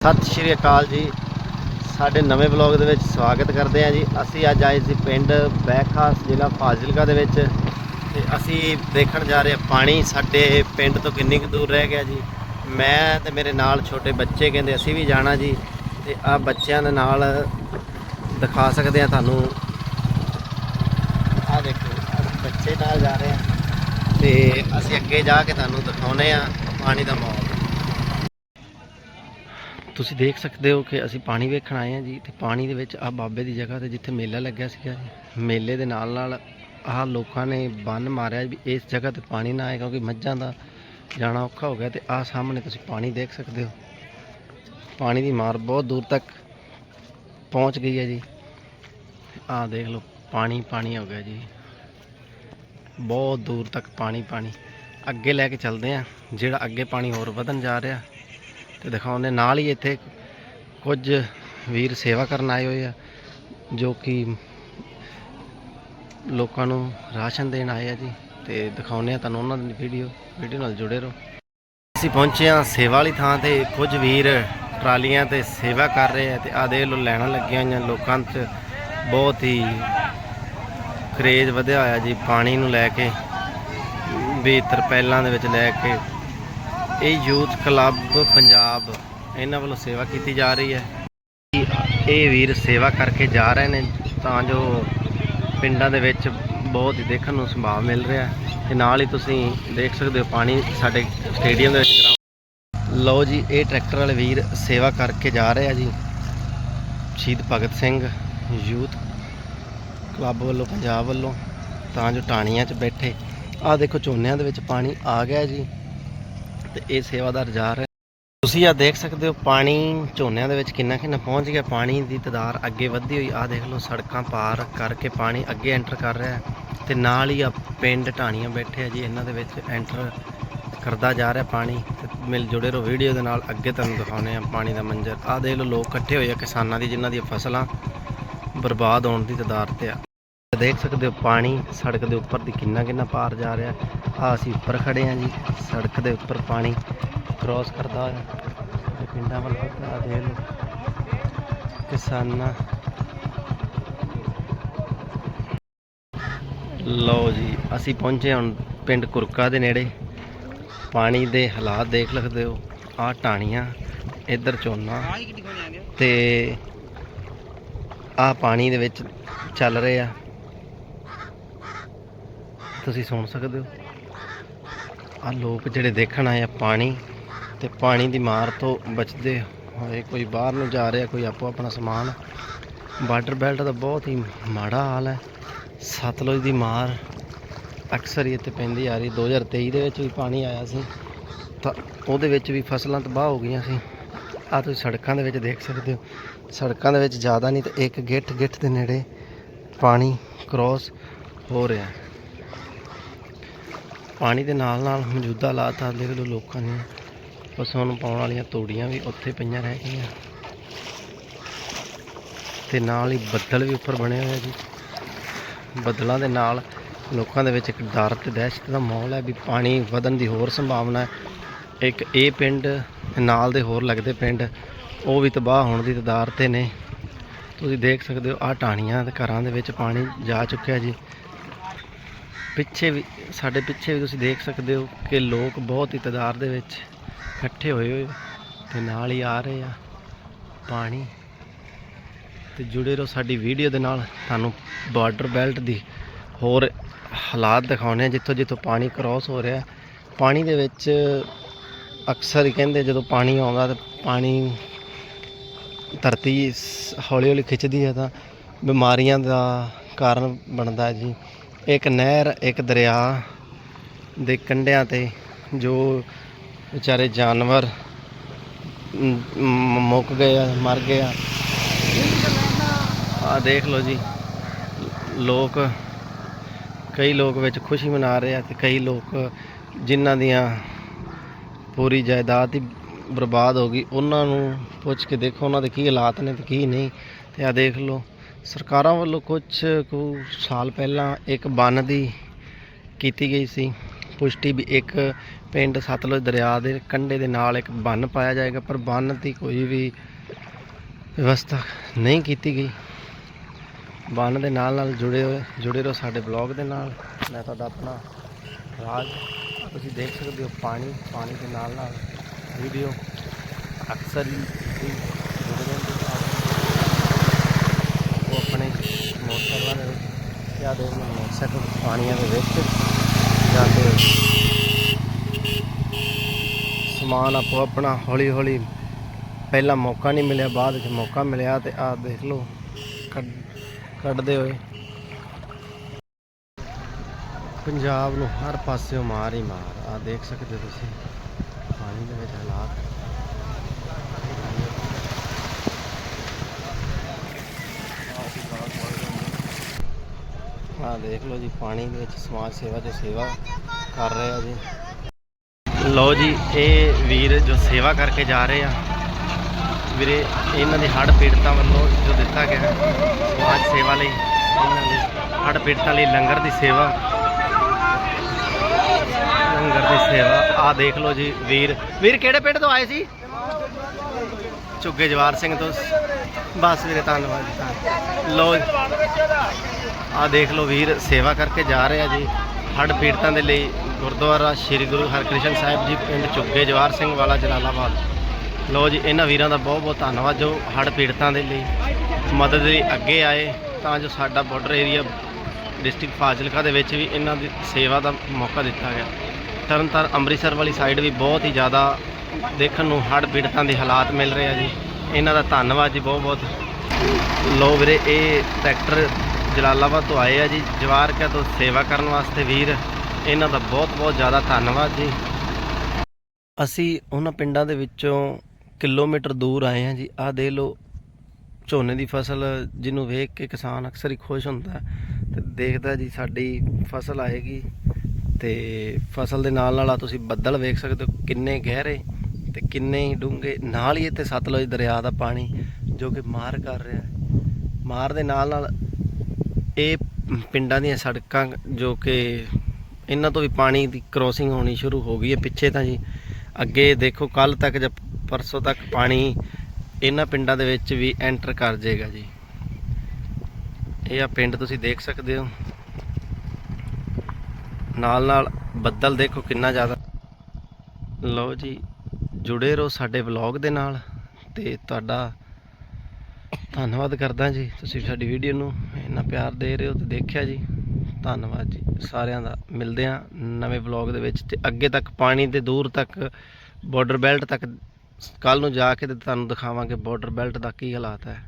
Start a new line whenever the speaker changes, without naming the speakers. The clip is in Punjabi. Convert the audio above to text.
ਸਤਿ ਸ਼੍ਰੀ ਅਕਾਲ ਜੀ। ਸਾਡੇ ਨਵੇਂ ਵਲੌਗ ਦੇ ਵਿੱਚ ਸਵਾਗਤ ਕਰਦੇ ਹਾਂ ਜੀ। ਅਸੀਂ ਅੱਜ ਆਏ ਸੀ ਪਿੰਡ ਬੈਖਾਸ ਜ਼ਿਲ੍ਹਾ ਫਾਜ਼ਿਲਕਾ ਦੇ ਵਿੱਚ ਤੇ ਅਸੀਂ ਦੇਖਣ ਜਾ ਰਹੇ ਹਾਂ ਪਾਣੀ। ਸਾਡੇ ਪਿੰਡ ਤੋਂ ਕਿੰਨੀ ਕੁ ਦੂਰ ਰਹਿ ਗਿਆ ਜੀ। ਮੈਂ ਤੇ ਮੇਰੇ ਨਾਲ ਛੋਟੇ ਬੱਚੇ ਕਹਿੰਦੇ ਅਸੀਂ ਵੀ ਜਾਣਾ ਜੀ। ਤੇ ਆ ਬੱਚਿਆਂ ਦੇ ਨਾਲ ਦਿਖਾ ਸਕਦੇ ਹਾਂ ਤੁਹਾਨੂੰ। ਆ ਦੇਖੋ, ਆਹ ਬੱਚੇ ਨਾਲ ਜਾ ਰਹੇ ਹਾਂ। ਤੇ ਅਸੀਂ ਅੱਗੇ ਜਾ ਕੇ ਤੁਹਾਨੂੰ ਦਿਖਾਉਨੇ ਆ ਪਾਣੀ ਦਾ ਮਾਹੌਲ। ਤੁਸੀਂ ਦੇਖ ਸਕਦੇ ਹੋ ਕਿ ਅਸੀਂ ਪਾਣੀ ਵੇਖਣ ਆਏ ਹਾਂ ਜੀ, ਤੇ ਪਾਣੀ ਦੇ ਵਿੱਚ ਆ ਬਾਬੇ ਦੀ ਜਗ੍ਹਾ ਤੇ ਜਿੱਥੇ ਮੇਲਾ ਲੱਗਿਆ ਸੀਗਾ ਜੀ, ਮੇਲੇ ਦੇ ਨਾਲ ਨਾਲ ਆਹ ਲੋਕਾਂ ਨੇ ਬੰਨ ਮਾਰਿਆ ਵੀ ਇਸ ਜਗ੍ਹਾ ਤੇ ਪਾਣੀ ਨਾ ਆਏ ਕਿਉਂਕਿ ਮੱਝਾਂ ਦਾ ਜਾਣਾ ਔਖਾ ਹੋ ਗਿਆ ਤੇ ਆਹ ਸਾਹਮਣੇ ਤੁਸੀਂ ਪਾਣੀ ਦੇਖ ਸਕਦੇ ਹੋ। ਪਾਣੀ ਦੀ ਮਾਰ ਬਹੁਤ ਦੂਰ ਤੱਕ ਪਹੁੰਚ ਗਈ ਹੈ ਜੀ। ਆਹ ਦੇਖ ਲਓ, ਪਾਣੀ ਪਾਣੀ ਹੋ ਗਿਆ ਜੀ। ਬਹੁਤ ਦੂਰ ਤੱਕ ਪਾਣੀ ਪਾਣੀ। ਅੱਗੇ ਲੈ ਕੇ ਚੱਲਦੇ ਆ ਜਿਹੜਾ ਅੱਗੇ ਪਾਣੀ ਹੋਰ ਵਧਣ ਜਾ ਰਿਹਾ। ਤੇ ਦਿਖਾਉਂਦੇ ਨਾਲ ਹੀ ਇੱਥੇ ਕੁਝ ਵੀਰ ਸੇਵਾ ਕਰਨ ਆਏ ਹੋਏ ਆ, ਜੋ ਕਿ ਲੋਕਾਂ ਨੂੰ ਰਾਸ਼ਨ ਦੇਣ ਆਏ ਆ ਜੀ। ਤੇ ਦਿਖਾਉਂਦੇ ਆ ਤੁਹਾਨੂੰ ਉਹਨਾਂ ਦੀ ਵੀਡੀਓ। ਵੀਡੀਓ ਨਾਲ ਜੁੜੇ ਰਹੋ। ਅਸੀਂ ਪਹੁੰਚੇ ਆ ਸੇਵਾ ਵਾਲੀ ਥਾਂ ਤੇ। ਕੁਝ ਵੀਰ ਟਰਾਲੀਆਂ ਤੇ ਸੇਵਾ ਕਰ ਰਹੇ ਆ ਤੇ ਆ ਦੇਖ ਲੋ ਲੈਣਾ ਲੱਗੀਆਂ ਹੋਈਆਂ। ਲੋਕਾਂ 'ਚ ਬਹੁਤ ਹੀ ਕਰੇਜ਼ ਵਧਿਆ ਹੋਇਆ ਜੀ। ਪਾਣੀ ਨੂੰ ਲੈ ਕੇ ਵੀ ਤਰਪੈਲਾਂ ਦੇ ਵਿੱਚ ਲੈ ਕੇ ਇਹ ਯੂਥ ਕਲੱਬ ਪੰਜਾਬ ਇਹਨਾਂ ਵੱਲੋਂ ਸੇਵਾ ਕੀਤੀ ਜਾ ਰਹੀ ਹੈ। ਇਹ ਵੀਰ ਸੇਵਾ ਕਰਕੇ ਜਾ ਰਹੇ ਨੇ ਤਾਂ ਜੋ ਪਿੰਡਾਂ ਦੇ ਵਿੱਚ ਬਹੁਤ ਹੀ ਦੇਖਣ ਨੂੰ ਸੰਭਾਵ ਮਿਲ ਰਿਹਾ ਹੈ ਤੇ ਨਾਲ ਹੀ ਤੁਸੀਂ ਦੇਖ ਸਕਦੇ ਹੋ ਪਾਣੀ ਸਾਡੇ ਸਟੇਡੀਅਮ ਦੇ ਵਿੱਚ ਲਓ ਜੀ, ਇਹ ਟਰੈਕਟਰ ਵਾਲੇ ਵੀਰ ਸੇਵਾ ਕਰਕੇ ਜਾ ਰਹੇ ਆ ਜੀ। ਸ਼ਹੀਦ ਭਗਤ ਸਿੰਘ ਯੂਥ ਕਲੱਬ ਵੱਲੋਂ, ਪੰਜਾਬ ਵੱਲੋਂ ਤਾਂ ਜੋ ਟਾਣੀਆਂ 'ਚ ਬੈਠੇ। ਆਹ ਦੇਖੋ ਝੋਨਿਆਂ ਦੇ ਵਿੱਚ ਪਾਣੀ ਆ ਗਿਆ ਜੀ। ਤੇ ਇਹ ਸੇਵਾਦਾਰ ਜਾ ਰਹੇ ਤੁਸੀਂ ਆ ਦੇਖ ਸਕਦੇ ਹੋ ਪਾਣੀ ਝੋਨਿਆਂ ਦੇ ਵਿੱਚ ਕਿੰਨਾ ਕਿੰਨਾ ਪਹੁੰਚ ਗਿਆ। ਪਾਣੀ ਦੀ ਤਦਾਰ ਅੱਗੇ ਵਧਦੀ ਹੋਈ ਆ ਦੇਖ ਲਓ ਸੜਕਾਂ ਪਾਰ ਕਰਕੇ ਪਾਣੀ ਅੱਗੇ ਐਂਟਰ ਕਰ ਰਿਹਾ ਹੈ ਤੇ ਨਾਲ ਹੀ ਆ ਪਿੰਡ ਢਾਣੀਆਂ ਬੈਠੇ ਆ ਜੀ, ਇਹਨਾਂ ਦੇ ਵਿੱਚ ਐਂਟਰ ਕਰਦਾ ਜਾ ਰਿਹਾ ਪਾਣੀ। ਤੇ ਮਿਲ ਜੁੜੇ ਰਹੋ ਵੀਡੀਓ ਦੇ ਨਾਲ, ਅੱਗੇ ਤੁਹਾਨੂੰ ਦਿਖਾਉਨੇ ਆ ਪਾਣੀ ਦਾ ਮੰਜ਼ਰ। ਆ ਦੇਖ ਲਓ ਲੋਕ ਇਕੱਠੇ ਹੋਏ ਆ ਕਿਸਾਨਾਂ ਦੀ, ਜਿਨ੍ਹਾਂ ਦੀਆਂ ਫਸਲਾਂ ਬਰਬਾਦ ਹੋਣ ਦੀ ਤਦਾਰ ਤੇ ਆ। ਦੇਖ ਸਕਦੇ ਹੋ ਪਾਣੀ ਸੜਕ ਦੇ ਉੱਪਰ ਦੀ ਕਿੰਨਾ ਕਿੰਨਾ ਪਾਰ ਜਾ ਰਿਹਾ। ਆ ਅਸੀਂ ਉੱਪਰ ਖੜੇ ਆ ਜੀ। ਸੜਕ ਦੇ ਉੱਪਰ ਪਾਣੀ ਕ੍ਰਾਸ ਕਰਦਾ ਹੋਇਆ। ਪਿੰਡਾਂ ਵੱਲ ਵਧਦਾ ਦੇਖ ਲਓ ਕਿਸਾਨਾਂ। ਲਓ ਜੀ, ਅਸੀਂ ਪਹੁੰਚੇ ਹੁਣ ਪਿੰਡ ਕੁਰਕਾ ਦੇ ਨੇੜੇ। ਪਾਣੀ ਦੇ ਹਾਲਾਤ ਦੇਖ ਸਕਦੇ ਹੋ। ਆਹ ਟਾਣੀਆਂ ਇੱਧਰ ਝੋਨਾ ਤੇ ਆਹ ਪਾਣੀ ਦੇ ਵਿੱਚ ਚੱਲ ਰਹੇ ਆ। ਤੁਸੀਂ ਸੁਣ ਸਕਦੇ ਹੋ। ਆ ਲੋਕ ਜਿਹੜੇ ਦੇਖਣ ਆਏ ਆ ਪਾਣੀ ਤੇ ਪਾਣੀ ਦੀ ਮਾਰ ਤੋਂ ਬਚਦੇ ਹੋਏ ਕੋਈ ਬਾਹਰ ਨੂੰ ਜਾ ਰਿਹਾ, ਕੋਈ ਆਪੋ ਆਪਣਾ ਸਮਾਨ। ਬਾਰਡਰ ਬੈਲਟ ਦਾ ਬਹੁਤ ਹੀ ਮਾੜਾ ਹਾਲ ਹੈ। ਸਤਲੁਜ ਦੀ ਮਾਰ ਅਕਸਰ ਹੀ ਇੱਥੇ ਪੈਂਦੀ ਆ ਰਹੀ। 2023 ਦੇ ਵਿੱਚ ਵੀ ਪਾਣੀ ਆਇਆ ਸੀ, ਤਾਂ ਉਹਦੇ ਵਿੱਚ ਵੀ ਫਸਲਾਂ ਤਬਾਹ ਹੋ ਗਈਆਂ ਸੀ। ਆ ਤੁਸੀਂ ਸੜਕਾਂ ਦੇ ਵਿੱਚ ਦੇਖ ਸਕਦੇ ਹੋ। ਸੜਕਾਂ ਦੇ ਵਿੱਚ ਜ਼ਿਆਦਾ ਨਹੀਂ ਤੇ ਇੱਕ ਗਿੱਠ ਗਿੱਠ ਦੇ ਨੇੜੇ ਪਾਣੀ ਕ੍ਰੋਸ ਹੋ ਰਿਹਾ। ਪਾਣੀ ਦੇ ਨਾਲ ਨਾਲ ਮੌਜੂਦਾ ਹਾਲਾਤ ਆ ਦੇਖ ਲਓ ਲੋਕਾਂ ਦੀਆਂ ਪਸ਼ੂਆਂ ਨੂੰ ਪਾਉਣ ਵਾਲੀਆਂ ਤੂੜੀਆਂ ਵੀ ਉੱਥੇ ਪਈਆਂ ਰਹਿ ਗਈਆਂ। ਤੇ ਨਾਲ ਹੀ ਬੱਦਲ ਵੀ ਉੱਪਰ ਬਣੇ ਹੋਏ ਆ ਜੀ। ਬੱਦਲਾਂ ਦੇ ਨਾਲ ਲੋਕਾਂ ਦੇ ਵਿੱਚ ਇੱਕ ਡਰ ਤੇ ਦਹਿਸ਼ਤ ਦਾ ਮਾਹੌਲ ਹੈ ਵੀ ਪਾਣੀ ਵਧਣ ਦੀ ਹੋਰ ਸੰਭਾਵਨਾ ਹੈ। ਇੱਕ ਇਹ ਪਿੰਡ ਨਾਲ ਦੇ ਹੋਰ ਲੱਗਦੇ ਪਿੰਡ, ਉਹ ਵੀ ਤਬਾਹ ਹੋਣ ਦੀ ਤਦਾਰ ਤੇ ਨੇ। ਤੁਸੀਂ ਦੇਖ ਸਕਦੇ ਹੋ ਆਹ ਟਾਣੀਆਂ ਤੇ ਘਰਾਂ ਦੇ ਵਿੱਚ ਪਾਣੀ ਜਾ ਚੁੱਕਿਆ ਜੀ। ਪਿੱਛੇ ਵੀ, ਸਾਡੇ ਪਿੱਛੇ ਵੀ ਤੁਸੀਂ ਦੇਖ ਸਕਦੇ ਹੋ ਕਿ ਲੋਕ ਬਹੁਤ ਹੀ ਤਦਾਰ ਦੇ ਵਿੱਚ ਇਕੱਠੇ ਹੋਏ ਹੋਏ, ਤੇ ਨਾਲ ਹੀ ਆ ਰਹੇ ਆ ਪਾਣੀ। ਤੇ ਜੁੜੇ ਰਹੋ ਸਾਡੀ ਵੀਡੀਓ ਦੇ ਨਾਲ, ਤੁਹਾਨੂੰ ਬਾਰਡਰ ਬੈਲਟ ਦੀ ਹੋਰ ਹਾਲਾਤ ਦਿਖਾਉਣੇ ਆ, ਜਿੱਥੋਂ ਜਿੱਥੋਂ ਪਾਣੀ ਕ੍ਰਾਸ ਹੋ ਰਿਹਾ। ਪਾਣੀ ਦੇ ਵਿੱਚ ਅਕਸਰ ਹੀ ਕਹਿੰਦੇ ਜਦੋਂ ਪਾਣੀ ਆਉਂਦਾ ਤਾਂ ਪਾਣੀ ਧਰਤੀ ਸ- ਹੌਲੀ ਹੌਲੀ ਖਿੱਚਦੀ ਹੈ ਤਾਂ ਬਿਮਾਰੀਆਂ ਦਾ ਕਾਰਨ ਬਣਦਾ ਜੀ। ਇੱਕ ਨਹਿਰ, ਇੱਕ ਦਰਿਆ ਦੇ ਕੰਢਿਆਂ ਤੇ ਜੋ ਵਿਚਾਰੇ ਜਾਨਵਰ ਮੁੱਕ ਗਏ ਆ, ਮਰ ਗਏ ਆ। ਆ ਦੇਖ ਲਓ ਜੀ, ਲੋਕ, ਕਈ ਲੋਕ ਵਿੱਚ ਖੁਸ਼ੀ ਮਨਾ ਰਹੇ ਆ ਤੇ ਕਈ ਲੋਕ ਜਿਨ੍ਹਾਂ ਦੀਆਂ ਪੂਰੀ ਜਾਇਦਾਦ ਹੀ ਬਰਬਾਦ ਹੋ ਗਈ, ਉਹਨਾਂ ਨੂੰ ਪੁੱਛ ਕੇ ਦੇਖੋ ਉਹਨਾਂ ਦੇ ਕੀ ਹਾਲਾਤ ਨੇ ਤੇ ਕੀ ਨਹੀਂ। ਤੇ ਆ ਦੇਖ ਲਓ ਸਰਕਾਰਾਂ ਵੱਲੋਂ ਕੁਝ ਕੁ ਸਾਲ ਪਹਿਲਾਂ ਇੱਕ ਬੰਨ ਦੀ ਕੀਤੀ ਗਈ ਸੀ। ਪੁਸ਼ਟੀ ਵੀ ਇੱਕ ਪਿੰਡ ਸਤਲੁਜ ਦਰਿਆ ਦੇ ਕੰਢੇ ਦੇ ਨਾਲ ਇੱਕ ਬੰਨ ਪਾਇਆ ਜਾਏਗਾ, ਪਰ ਬੰਨ ਦੀ ਕੋਈ ਵੀ ਵਿਵਸਥਾ ਨਹੀਂ ਕੀਤੀ ਗਈ। ਬੰਨ ਦੇ ਨਾਲ ਨਾਲ ਜੁੜੇ ਹੋਏ, ਜੁੜੇ ਰਹੋ ਸਾਡੇ ਬਲੌਗ ਦੇ ਨਾਲ। ਮੈਂ ਤੁਹਾਡਾ ਆਪਣਾ ਰਾਜ, ਤੁਸੀਂ ਦੇਖ ਸਕਦੇ ਹੋ ਪਾਣੀ ਪਾਣੀ ਦੇ ਨਾਲ ਨਾਲ ਵੀਡੀਓ ਅਕਸਰ ਹੀ ਹੀ ਜੁੜੇ ਰਹਿੰਦੇ ਆ ਉਹ ਆਪਣੇ ਮੋਟਰਸਾਈਕਲਾਂ ਦੇ ਵਿੱਚ ਦੇ ਮੋਟਰਸਾਈਕਲ ਪਾਣੀਆਂ ਦੇ ਵਿੱਚ ਜਾਂਦੇ ਹੋਏ ਸਮਾਨ ਆਪੋ ਆਪਣਾ ਹੌਲੀ ਹੌਲੀ ਪਹਿਲਾਂ ਮੌਕਾ ਨਹੀਂ ਮਿਲਿਆ, ਬਾਅਦ ਵਿੱਚ ਮੌਕਾ ਮਿਲਿਆ ਤੇ ਆਹ ਦੇਖ ਲਓ ਕੱਢਦੇ ਹੋਏ। ਪੰਜਾਬ ਨੂੰ ਹਰ ਪਾਸਿਓਂ ਮਾਰ ਹੀ ਮਾਰ ਆ ਦੇਖ ਸਕਦੇ ਹੋ ਤੁਸੀਂ। ਪਾਣੀ ਦੇ ਵਿੱਚ ਹਾਲਾਤ। ਆ ਦੇਖ ਲਓ ਜੀ, ਪਾਣੀ ਦੇ ਵਿੱਚ ਸਮਾਜ ਸੇਵਾ ਜੋ ਸੇਵਾ ਕਰ ਰਹੇ ਆ ਜੀ। ਲਓ ਜੀ, ਇਹ ਵੀਰ ਜੋ ਸੇਵਾ ਕਰਕੇ ਜਾ ਰਹੇ ਆ। ਵੀਰੇ, ਇਹਨਾਂ ਦੇ ਹੜ੍ਹ ਪੀੜਤਾਂ ਵੱਲੋਂ ਜੋ ਦਿੱਤਾ ਗਿਆ ਸਮਾਜ ਸੇਵਾ ਲਈ, ਇਹਨਾਂ ਲਈ ਹੜ੍ਹ ਪੀੜਤਾਂ ਲਈ ਲੰਗਰ ਦੀ ਸੇਵਾ। ਲੰਗਰ ਦੀ ਸੇਵਾ। ਆ ਦੇਖ ਲਓ ਜੀ, ਵੀਰ। ਵੀਰ, ਕਿਹੜੇ ਪਿੰਡ ਤੋਂ ਆਏ ਸੀ? ਚੁੱਗੇ ਜਵਾਰ ਸਿੰਘ ਤੋਂ। ਬਸ ਵੀਰੇ, ਧੰਨਵਾਦ ਜੀ ਧੰਨ- ਲਓ ਆ ਦੇਖ ਲਓ ਵੀਰ, ਸੇਵਾ ਕਰਕੇ ਜਾ ਰਹੇ ਆ ਜੀ। ਹੜ੍ਹ ਪੀੜਤਾਂ ਦੇ ਲਈ ਗੁਰਦੁਆਰਾ ਸ੍ਰੀ ਗੁਰੂ ਹਰਕ੍ਰਿਸ਼ਨ ਸਾਹਿਬ ਜੀ, ਪਿੰਡ ਚੁੱਗੇ ਜਵਾਰ ਸਿੰਘ ਵਾਲਾ, ਜਲਾਲਾਬਾਦ। ਲਓ ਜੀ, ਇਹਨਾਂ ਵੀਰਾਂ ਦਾ ਬਹੁਤ ਬਹੁਤ ਧੰਨਵਾਦ ਜੋ ਹੜ੍ਹ ਪੀੜਤਾਂ ਦੇ ਲਈ ਮਦਦ ਲਈ ਅੱਗੇ ਆਏ, ਤਾਂ ਜੋ ਸਾਡਾ ਬਾਰਡਰ ਏਰੀਆ ਡਿਸਟ੍ਰਿਕਟ ਫਾਜ਼ਿਲਕਾ ਦੇ ਵਿੱਚ ਵੀ ਇਹਨਾਂ ਦੀ ਸੇਵਾ ਦਾ ਮੌਕਾ ਦਿੱਤਾ ਗਿਆ। ਤਰਨਤਾਰਨ ਅੰਮ੍ਰਿਤਸਰ ਵਾਲੀ ਸਾਈਡ ਵੀ ਬਹੁਤ ਹੀ ਜ਼ਿਆਦਾ ਦੇਖਣ ਨੂੰ ਹੜ੍ਹ ਪੀੜਤਾਂ ਦੇ ਹਾਲਾਤ ਮਿਲ ਰਹੇ ਆ ਜੀ। ਇਹਨਾਂ ਦਾ ਧੰਨਵਾਦ ਜੀ ਬਹੁਤ ਬਹੁਤ। ਲੋ ਵੀਰੇ, ਇਹ ਟਰੈਕਟਰ ਜਲਾਲਾਬਾਦ ਤੋਂ ਆਏ ਆ ਜੀ। ਜਵਾਰ ਤੋਂ ਸੇਵਾ ਕਰਨ ਵਾਸਤੇ ਵੀਰ, ਇਹਨਾਂ ਦਾ ਬਹੁਤ ਬਹੁਤ ਜ਼ਿਆਦਾ ਧੰਨਵਾਦ ਜੀ। ਅਸੀਂ ਉਹਨਾਂ ਪਿੰਡਾਂ ਦੇ ਵਿੱਚੋਂ ਕਿਲੋਮੀਟਰ ਦੂਰ ਆਏ ਹਾਂ ਜੀ। ਆਹ ਦੇ ਲੋ ਝੋਨੇ ਦੀ ਫਸਲ ਜਿਹਨੂੰ ਵੇਖ ਕੇ ਕਿਸਾਨ ਅਕਸਰ ਹੀ ਖੁਸ਼ ਹੁੰਦਾ ਹੈ ਤੇ ਦੇਖਦਾ ਜੀ ਸਾਡੀ ਫਸਲ ਆਏਗੀ ਤੇ ਫਸਲ ਦੇ ਨਾਲ ਨਾਲ ਆ ਤੁਸੀਂ ਬੱਦਲ ਵੇਖ ਸਕਦੇ ਹੋ ਕਿੰਨੇ ਗਹਿਰੇ ਤੇ ਕਿੰਨੇ ਹੀ ਡੂੰਘੇ। ਨਾਲ ਹੀ ਇੱਥੇ ਸਤਲੁਜ ਦਰਿਆ ਦਾ ਪਾਣੀ ਜੋ ਕਿ ਮਾਰ ਕਰ ਰਿਹਾ ਮਾਰ ਦੇ ਨਾਲ ਨਾਲ ਇਹ ਪਿੰਡਾਂ ਦੀਆਂ ਸੜਕਾਂ ਜੋ ਕਿ ਇਹਨਾਂ ਤੋਂ ਵੀ ਪਾਣੀ ਦੀ ਕ੍ਰੋਸਿੰਗ ਹੋਣੀ ਸ਼ੁਰੂ ਹੋ ਗਈ ਹੈ। ਪਿੱਛੇ ਤਾਂ ਜੀ ਅੱਗੇ ਦੇਖੋ ਕੱਲ ਤੱਕ ਜਾਂ ਪਰਸੋਂ ਤੱਕ ਪਾਣੀ ਇਹਨਾਂ ਪਿੰਡਾਂ ਦੇ ਵਿੱਚ ਵੀ ਐਂਟਰ ਕਰ ਜਾਏਗਾ ਜੀ। ਇਹ ਆ ਪਿੰਡ, ਤੁਸੀਂ ਦੇਖ ਸਕਦੇ ਹੋ। ਨਾਲ ਨਾਲ ਬੱਦਲ ਦੇਖੋ ਕਿੰਨਾ ਜ਼ਿਆਦਾ। ਲਓ ਜੀ, ਜੁੜੇ ਰਹੋ ਸਾਡੇ ਵਲੌਗ ਦੇ ਨਾਲ ਤੇ ਤੁਹਾਡਾ ਧੰਨਵਾਦ ਕਰਦਾ ਜੀ। ਤੁਸੀਂ ਸਾਡੀ ਵੀਡੀਓ ਨੂੰ ਇੰਨਾ ਪਿਆਰ ਦੇ ਰਹੇ ਹੋ ਤੇ ਦੇਖਿਆ ਜੀ। ਧੰਨਵਾਦ ਜੀ। ਸਾਰਿਆਂ ਦਾ। ਮਿਲਦੇ ਆ ਨਵੇਂ ਵਲੌਗ ਦੇ ਵਿੱਚ ਤੇ ਅੱਗੇ ਤੱਕ ਪਾਣੀ ਤੇ ਦੂਰ ਤੱਕ ਬਾਰਡਰ ਬੈਲਟ ਤੱਕ ਕੱਲ ਨੂੰ ਜਾ ਕੇ ਤੇ ਤੁਹਾਨੂੰ ਦਿਖਾਵਾਂਗੇ ਬਾਰਡਰ ਬੈਲਟ ਦਾ ਕੀ ਹਾਲਾਤ ਹੈ।